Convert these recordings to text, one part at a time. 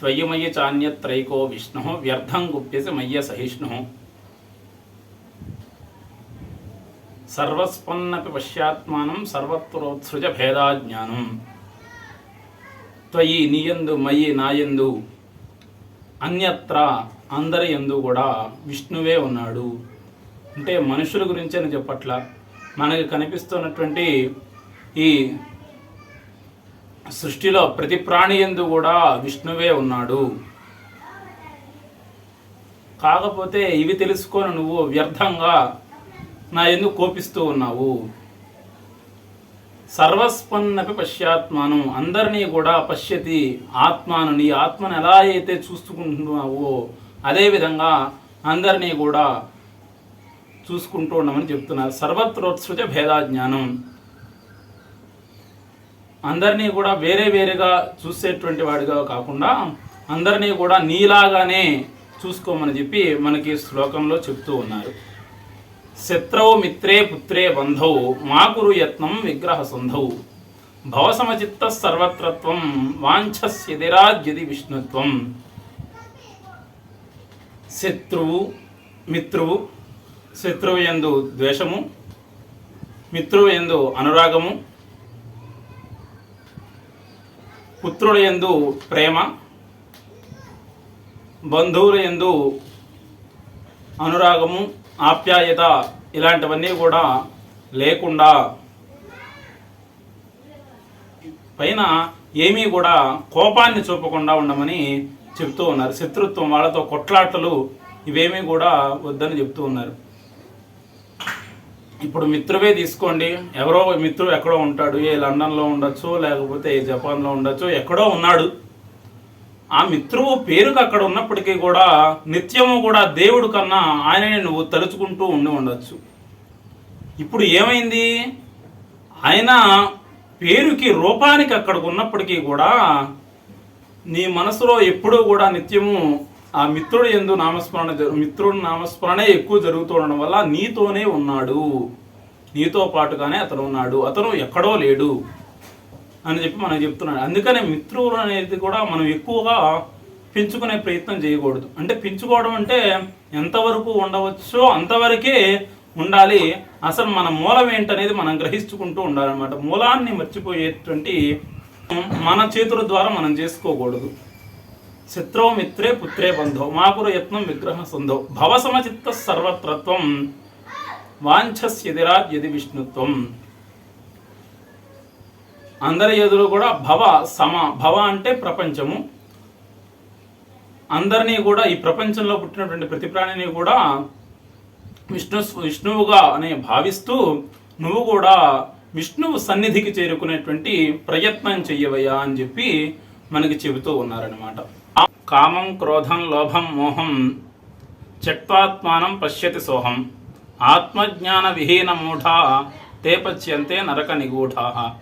త్వయి చాన్యత్రైకో విష్ణు వ్యర్థం గుప్యసి మయ్య సహిష్ణు. సర్వస్పన్నపి పశ్చాత్మానం సర్వత్రోత్సృజ భేదాజ్ఞానం. త్వయి నీయందు మయి నాయందు అన్యత్ర అందరి ఎందు కూడా విష్ణువే ఉన్నాడు. అంటే మనుషుల గురించి అని చెప్పట్ల. మనకి కనిపిస్తున్నటువంటి ఈ సృష్టిలో ప్రతి ప్రాణి ఎందు కూడా విష్ణువే ఉన్నాడు. కాకపోతే ఇవి తెలుసుకొని నువ్వు వ్యర్థంగా నా ఎందుకు కోపిస్తూ ఉన్నావు. సర్వస్పన్నపి పశ్చాత్మానం అందరినీ కూడా పశ్యతి ఆత్మాను. నీ ఆత్మను ఎలా అయితే చూసుకుంటున్నావో అదేవిధంగా అందరినీ కూడా చూసుకుంటూ ఉండమని చెప్తున్నారు. సర్వత్రోత్సృజ భేదాజ్ఞానం. అందరినీ కూడా వేరే వేరేగా చూసేటువంటి వాడిగా కాకుండా అందరినీ కూడా నీలాగానే చూసుకోమని చెప్పి మనకి శ్లోకంలో చెప్తూ ఉన్నారు. శత్రౌ మిత్రే పుత్రే బంధౌ మా కురు యత్నం విగ్రహ సంధౌ భవసమచిత్త సర్వత్రత్వం వాంఛస్యదిరాజ్యది విష్ణుత్వం. శత్రువు మిత్రువు శత్రువు ఎందు ద్వేషము మిత్రువు ఎందు అనురాగము పుత్రుడు ఎందు ప్రేమ బంధువుల ఎందు అనురాగము ఆప్యాయత ఇలాంటివన్నీ కూడా లేకుండా పైన ఏమీ కూడా కోపాన్ని చూపకుండా ఉండమని చెప్తూ ఉన్నారు. శత్రుత్వం వాళ్ళతో కొట్లాటలు ఇవేమీ కూడా వద్దని చెప్తూ ఉన్నారు. ఇప్పుడు మిత్రువే తీసుకోండి. ఎవరో మిత్రుడు ఎక్కడో ఉంటాడు. ఏ లండన్లో ఉండొచ్చు లేకపోతే ఏ జపాన్లో ఉండొచ్చు ఎక్కడో ఉన్నాడు. ఆ మిత్రువు పేరుకు అక్కడ ఉన్నప్పటికీ కూడా నిత్యము కూడా దేవుడు కన్నా ఆయనని నువ్వు తలుచుకుంటూ ఉండి ఉండొచ్చు. ఇప్పుడు ఏమైంది? ఆయన పేరుకి రూపానికి అక్కడికి ఉన్నప్పటికీ కూడా నీ మనసులో ఎప్పుడూ కూడా నిత్యము ఆ మిత్రుడు ఎందు నామస్మరణ మిత్రుడు నామస్మరణే ఎక్కువ జరుగుతూ ఉండడం వల్ల నీతోనే ఉన్నాడు. నీతో పాటుగానే అతను ఉన్నాడు. అతను ఎక్కడో లేడు అని చెప్పి మనం చెప్తున్నాడు. అందుకనే మిత్రులు అనేది కూడా మనం ఎక్కువగా పెంచుకునే ప్రయత్నం చేయకూడదు. అంటే పెంచుకోవడం అంటే ఎంతవరకు ఉండవచ్చో అంతవరకే ఉండాలి. అసలు మన మూలం ఏంటనేది మనం గ్రహించుకుంటూ ఉండాలన్నమాట. మూలాన్ని మర్చిపోయేటువంటి మన చేతుల ద్వారా మనం చేసుకోకూడదు. శత్రో మిత్రే పుత్రే బంధో మాపురయత్నం విగ్రహ సంధో భవ సమచిత్త సర్వత్రత్వం వాంఛస్యదిరాజ్ యది విష్ణుత్వం. అందరి ఎదురు కూడా భవ సమ భవ అంటే ప్రపంచము. అందరినీ కూడా ఈ ప్రపంచంలో పుట్టినటువంటి ప్రతి ప్రాణిని కూడా విష్ణు విష్ణువుగా అని భావిస్తూ నువ్వు కూడా విష్ణువు సన్నిధికి చేరుకునేటువంటి ప్రయత్నం చెయ్యవయ్యా అని చెప్పి మనకి చెబుతూ ఉన్నారనమాట కామం క్రోధం లోభం మోహం చత్వాత్మానం పశ్యతి సోహం. ఆత్మజ్ఞాన విహీన మూఢా తే పచ్యంతే నరక నిగూఢా.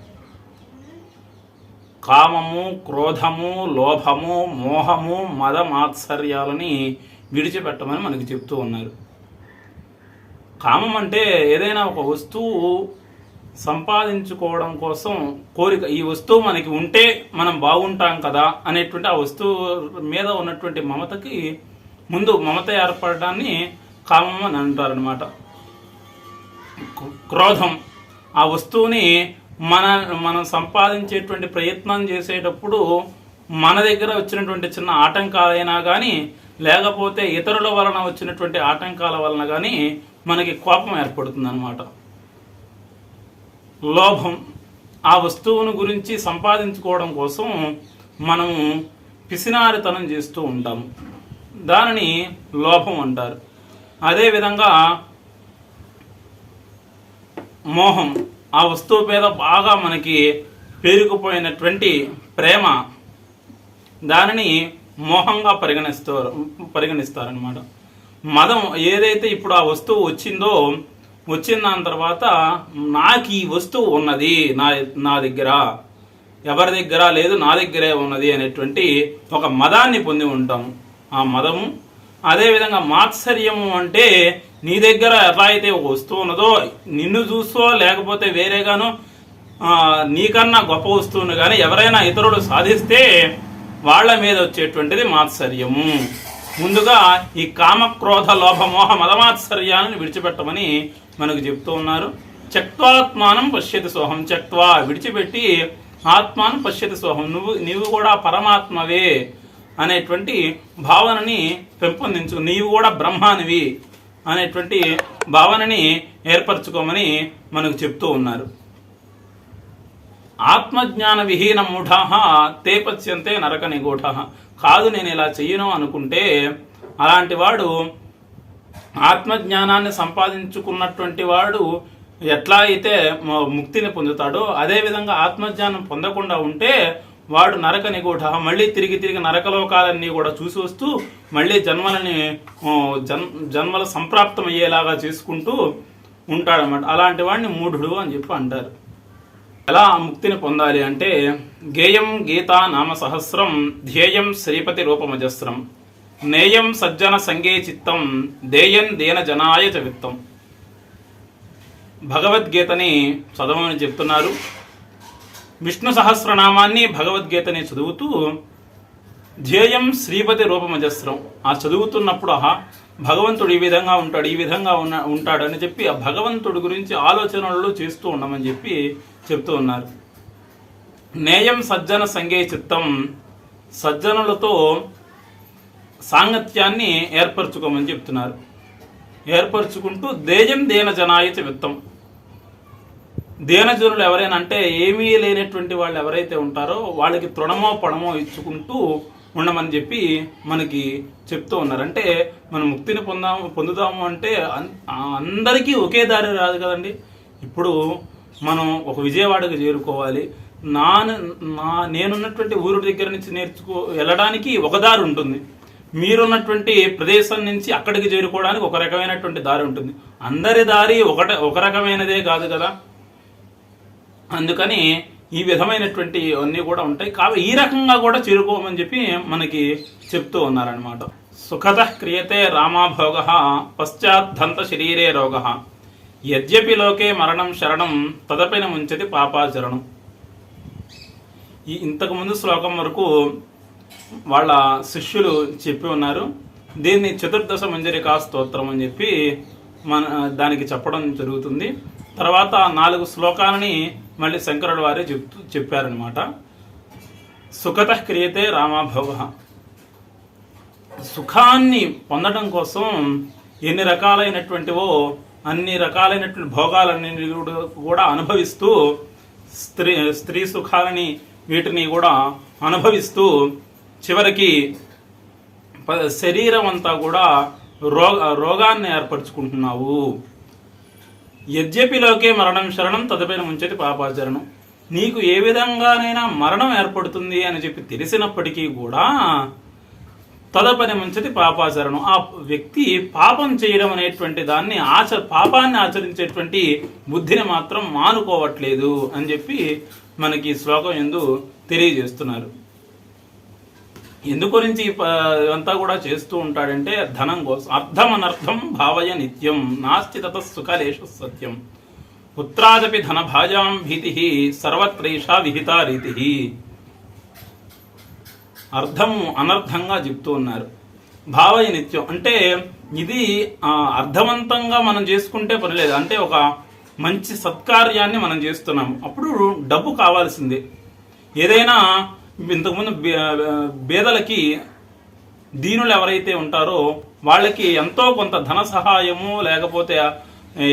కామము క్రోధము లోభము మోహము మదమాత్సర్యాలని విడిచిపెట్టమని మనకి చెప్తూ ఉన్నారు. కామం అంటే ఏదైనా ఒక వస్తువు సంపాదించుకోవడం కోసం కోరిక ఈ వస్తువు మనకి ఉంటే మనం బాగుంటాం కదా అనేటువంటి ఆ వస్తువు మీద ఉన్నటువంటి మమతకి ముందు మమత ఏర్పడడాన్ని కామం అని అంటారనమాట క్రోధం. ఆ వస్తువుని మన మనం సంపాదించేటువంటి ప్రయత్నం చేసేటప్పుడు మన దగ్గర వచ్చినటువంటి చిన్న ఆటంకాలైనా కానీ లేకపోతే ఇతరుల వలన వచ్చినటువంటి ఆటంకాల వలన కానీ మనకి కోపం ఏర్పడుతుంది అనమాట లోభం. ఆ వస్తువును గురించి సంపాదించుకోవడం కోసం మనము పిసినారితనం చేస్తూ ఉంటాము దానిని లోభం అంటారు. అదేవిధంగా మోహం. ఆ వస్తువు మీద బాగా మనకి పేరుకుపోయినటువంటి ప్రేమ దానిని మోహంగా పరిగణిస్తారు పరిగణిస్తారనమాట మదం ఏదైతే ఇప్పుడు ఆ వస్తువు వచ్చిందో వచ్చిన దాని తర్వాత నాకు ఈ వస్తువు ఉన్నది నా నా దగ్గర. ఎవరి దగ్గర లేదు నా దగ్గరే ఉన్నది అనేటువంటి ఒక మదాన్ని పొంది ఉంటాం. ఆ మదము అదేవిధంగా మాత్సర్యము అంటే నీ దగ్గర ఎలా అయితే ఒక వస్తువు ఉన్నదో నిన్ను చూసో లేకపోతే వేరేగానో నీకన్నా గొప్ప వస్తువును కానీ ఎవరైనా ఇతరులు సాధిస్తే వాళ్ళ మీద వచ్చేటువంటిది మాత్సర్యము. ముందుగా ఈ కామక్రోధ లోభమోహ మదమాత్సర్యాలను విడిచిపెట్టమని మనకు చెప్తూ ఉన్నారు. చక్వాత్మానం పశ్యతి సోహం. చక్వా విడిచిపెట్టి ఆత్మానం పశ్యతి సోహం. నువ్వు నీవు కూడా పరమాత్మవే అనేటువంటి భావనని పెంపొందించు. నీవు కూడా బ్రహ్మానివి అనేటువంటి భావనని ఏర్పరచుకోమని మనకు చెప్తూ ఉన్నారు. ఆత్మజ్ఞాన విహీన మూఢ తే పచ్యంతే నరక నిగూఢ. కాదు నేను ఇలా చెయ్యను అనుకుంటే అలాంటి వాడు ఆత్మజ్ఞానాన్ని సంపాదించుకున్నటువంటి వాడు ఎట్లా అయితే ముక్తిని పొందుతాడో అదేవిధంగా ఆత్మజ్ఞానం పొందకుండా ఉంటే వాడు నరక నిగూఢ మళ్ళీ తిరిగి తిరిగి నరకలోకాలన్నీ కూడా చూసి వస్తూ మళ్ళీ జన్మలని జన్ జన్మల సంప్రాప్తం అయ్యేలాగా చేసుకుంటూ ఉంటాడన్నమాట. అలాంటి వాడిని మూఢుడు అని చెప్పి అంటారు. ఎలా ఆ ముక్తిని పొందాలి అంటే గేయం గీతా నామ సహస్రం ధ్యేయం శ్రీపతి రూపమజస్రం. నేయం సజ్జన సంగే చిత్తం దేయం దేన జనాయ చ విత్తం భగవద్గీతని చదవమని చెప్తున్నారు. విష్ణు సహస్రనామాన్ని భగవద్గీతని చదువుతూ ధ్యేయం శ్రీపతి రూపమజస్రం. ఆ చదువుతున్నప్పుడు ఆహా భగవంతుడు ఈ విధంగా ఉంటాడు ఈ విధంగా ఉన్న ఉంటాడని చెప్పి ఆ భగవంతుడి గురించి ఆలోచనలు చేస్తూ ఉండమని చెప్పి చెప్తూ ఉన్నారు. నేయం సజ్జన సంగే చిత్తం సజ్జనులతో సాంగత్యాన్ని ఏర్పరచుకోమని చెప్తున్నారు. ఏర్పరచుకుంటూ దేయం దేన జనాయిత విత్తం దేనజనులు ఎవరైనా అంటే ఏమీ లేనటువంటి వాళ్ళు ఎవరైతే ఉంటారో వాళ్ళకి తృణమో పణమో ఇచ్చుకుంటూ ఉండమని చెప్పి మనకి చెప్తూ ఉన్నారు. అంటే మనం ముక్తిని పొందాము పొందుదాము అంటే అన్- అందరికీ ఒకే దారి రాదు కదండి. ఇప్పుడు మనం ఒక విజయవాడకు చేరుకోవాలి. నా నా నేనున్నటువంటి ఊరు దగ్గర నుంచి నేర్చుకో వెళ్ళడానికి ఒక దారి ఉంటుంది. మీరున్నటువంటి ప్రదేశం నుంచి అక్కడికి చేరుకోవడానికి ఒక రకమైనటువంటి దారి ఉంటుంది. అందరి దారి ఒకట ఒక రకమైనదే కాదు కదా. అందుకని ఈ విధమైనటువంటి అన్నీ కూడా ఉంటాయి. కాబట్టి ఈ రకంగా కూడా చేరుకోమని చెప్పి మనకి చెప్తూ ఉన్నారనమాట సుఖత క్రియతే రామాభోగ పశ్చాద్ధంత శరీరే రోగ. యద్యపి లోకే మరణం శరణం తదపిన ముంచది పాపాచరణం. ఈ ఇంతకుముందు శ్లోకం వరకు వాళ్ళ శిష్యులు చెప్పి ఉన్నారు. దీన్ని చతుర్దశ మంజరికా స్తోత్రం అని చెప్పి మన దానికి చెప్పడం జరుగుతుంది. తర్వాత నాలుగు శ్లోకాలని మళ్ళీ శంకరుడు వారే చెప్తూ చెప్పారనమాట సుఖత క్రియతే రామాభవ. సుఖాన్ని పొందడం కోసం ఎన్ని రకాలైనటువంటివో అన్ని రకాలైనటువంటి భోగాలన్నీ కూడా అనుభవిస్తూ స్త్రీ స్త్రీ సుఖాలని వీటిని కూడా అనుభవిస్తూ చివరికి ప- శరీరం అంతా కూడా రోగ రోగాన్ని ఏర్పరచుకుంటున్నావు. యద్యపిలోకే మరణం శరణం తదుపైన ముంచటి పాపాచరణం. నీకు ఏ విధంగానైనా మరణం ఏర్పడుతుంది అని చెప్పి తెలిసినప్పటికీ కూడా తదుపరి ముంచటి పాపాచరణం. ఆ వ్యక్తి పాపం చేయడం అనేటువంటి దాన్ని ఆచ పాపాన్ని ఆచరించేటువంటి బుద్ధిని మాత్రం మానుకోవట్లేదు అని చెప్పి మనకి శ్లోకం ఎందు తెలియజేస్తున్నారు. ఎందు గురించి ఇదంతా కూడా చేస్తూ ఉంటాడంటే ధనం కోసం అర్థం అనర్థం భావయ నిత్యం నాస్తి తత సుఖలేషు సత్యం. పుత్రాదపి ధన భాజాం భీతి సర్వత్రైషా విహితా రీతి. అర్థం అనర్థంగా చెప్తూ ఉన్నారు. భావయ నిత్యం అంటే ఇది అర్థవంతంగా మనం చేసుకుంటే పర్లేదు. అంటే ఒక మంచి సత్కార్యాన్ని మనం చేస్తున్నాం అప్పుడు డబ్బు కావాల్సిందే. ఏదైనా ఇంతకుముందు బే- బేదలకి దీనులు ఎవరైతే ఉంటారో వాళ్ళకి ఎంతో కొంత ధన సహాయము లేకపోతే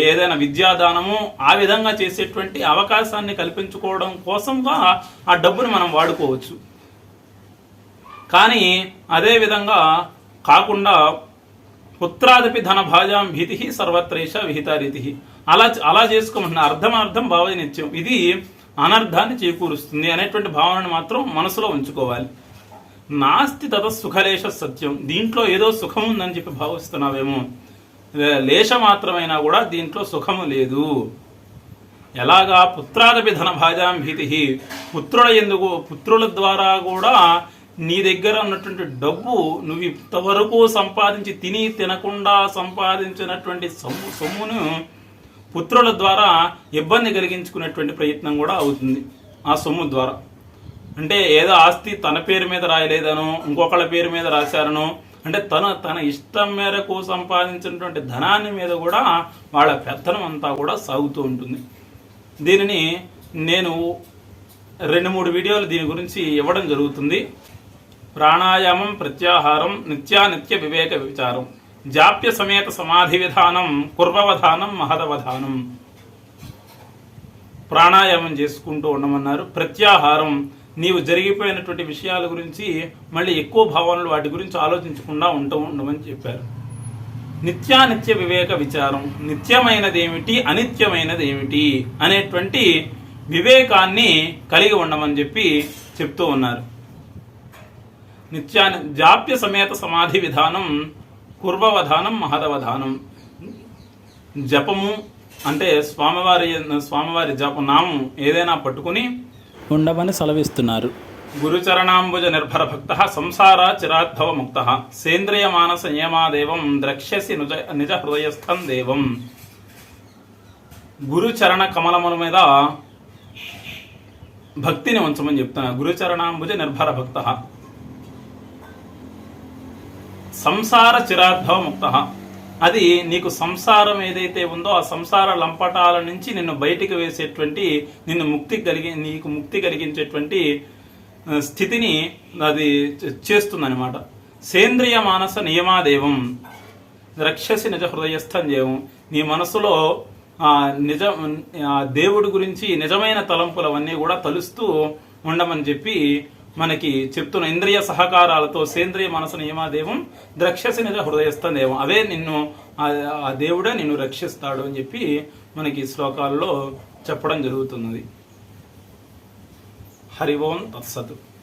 ఏదైనా విద్యాదానము ఆ విధంగా చేసేటువంటి అవకాశాన్ని కల్పించుకోవడం కోసంగా ఆ డబ్బును మనం వాడుకోవచ్చు. కానీ అదే విధంగా కాకుండా పుత్రాదిపి ధన భాజాం భీతి సర్వత్రేష విహిత రీతి అలా అలా చేసుకోమంటున్న అర్థం అర్థం భావ నిత్యం ఇది అనర్థాన్ని చేకూరుస్తుంది అనేటువంటి భావనను మాత్రం మనసులో ఉంచుకోవాలి. నాస్తి తత సుఖలేశ సత్యం. దీంట్లో ఏదో సుఖం ఉందని చెప్పి భావిస్తున్నావేమో. లేశ మాత్రమైనా కూడా దీంట్లో సుఖము లేదు. ఎలాగా? పుత్రాదపి ధన భాజాం భీతి పుత్రుల ఎందుకు? పుత్రుల ద్వారా కూడా నీ దగ్గర ఉన్నటువంటి డబ్బు నువ్వు ఇంతవరకు సంపాదించి తిని తినకుండా సంపాదించినటువంటి సొమ్ము సొమ్మును పుత్రుల ద్వారా ఇబ్బంది కలిగించుకునేటువంటి ప్రయత్నం కూడా అవుతుంది ఆ సొమ్ము ద్వారా. అంటే ఏదో ఆస్తి తన పేరు మీద రాయలేదనో ఇంకొకళ్ళ పేరు మీద రాశారనో అంటే తను తన ఇష్టం మేరకు సంపాదించినటువంటి ధనాన్ని మీద కూడా వాళ్ళ పెత్తనం అంతా కూడా సాగుతూ ఉంటుంది. దీనిని నేను రెండు మూడు వీడియోలు దీని గురించి ఇవ్వడం జరుగుతుంది. ప్రాణాయామం ప్రత్యాహారం నిత్యానిత్య వివేక విచారం. జాప్య సమేత సమాధి విధానం కుర్వవధానం మహదవధానం. ప్రాణాయామం చేసుకుంటూ ఉండమన్నారు. ప్రత్యాహారం నీవు జరిగిపోయినటువంటి విషయాల గురించి మళ్ళీ ఎక్కువ భావనలు వాటి గురించి ఆలోచించకుండా ఉంటూ ఉండమని చెప్పారు. నిత్యానిత్య వివేక విచారం నిత్యమైనదేమిటి అనిత్యమైనదేమిటి అనేటువంటి వివేకాన్ని కలిగి ఉండమని చెప్పి చెప్తూ ఉన్నారు. నిత్యా జాప్య సమేత సమాధి విధానం కుర్వవధానం మహదవధానం. జపము అంటే స్వామివారి స్వామివారి జప నామం ఏదైనా పట్టుకుని ఉండమని సెలవిస్తున్నారు. గురుచరణాంబుజ నిర్భర భక్త సంసార చిరాద్భవ ముక్త. సేంద్రియ మానస నియమాదేవం ద్రక్ష్యసి నిజ నిజ హృదయస్థం దేవం. గురుచరణ కమలముల మీద భక్తిని ఉంచమని చెప్తున్నారు. గురుచరణాంబుజ నిర్భర భక్త. సంసార చిరార్థవ ముక్త. అది నీకు సంసారం ఏదైతే ఉందో ఆ సంసార లంపటాల నుంచి నిన్ను బయటికి వేసేటువంటి నిన్ను ముక్తి కలిగి నీకు ముక్తి కలిగించేటువంటి స్థితిని అది చేస్తుందనమాట సేంద్రియ మానస నియమాదేవం. రక్షసి నిజ హృదయస్థం దేవం నీ మనసులో ఆ నిజ దేవుడి గురించి నిజమైన తలంపులవన్నీ కూడా తలుస్తూ ఉండమని చెప్పి మనకి చెప్తున్న ఇంద్రియ సహకారాలతో సేంద్రియ మనసు నియమాదేవం ద్రక్షసి నిజ హృదయస్థం దేవం అవే నిన్ను ఆ దేవుడే నిన్ను రక్షిస్తాడు అని చెప్పి మనకి శ్లోకాల్లో చెప్పడం జరుగుతున్నది. హరి ఓం తత్సతు.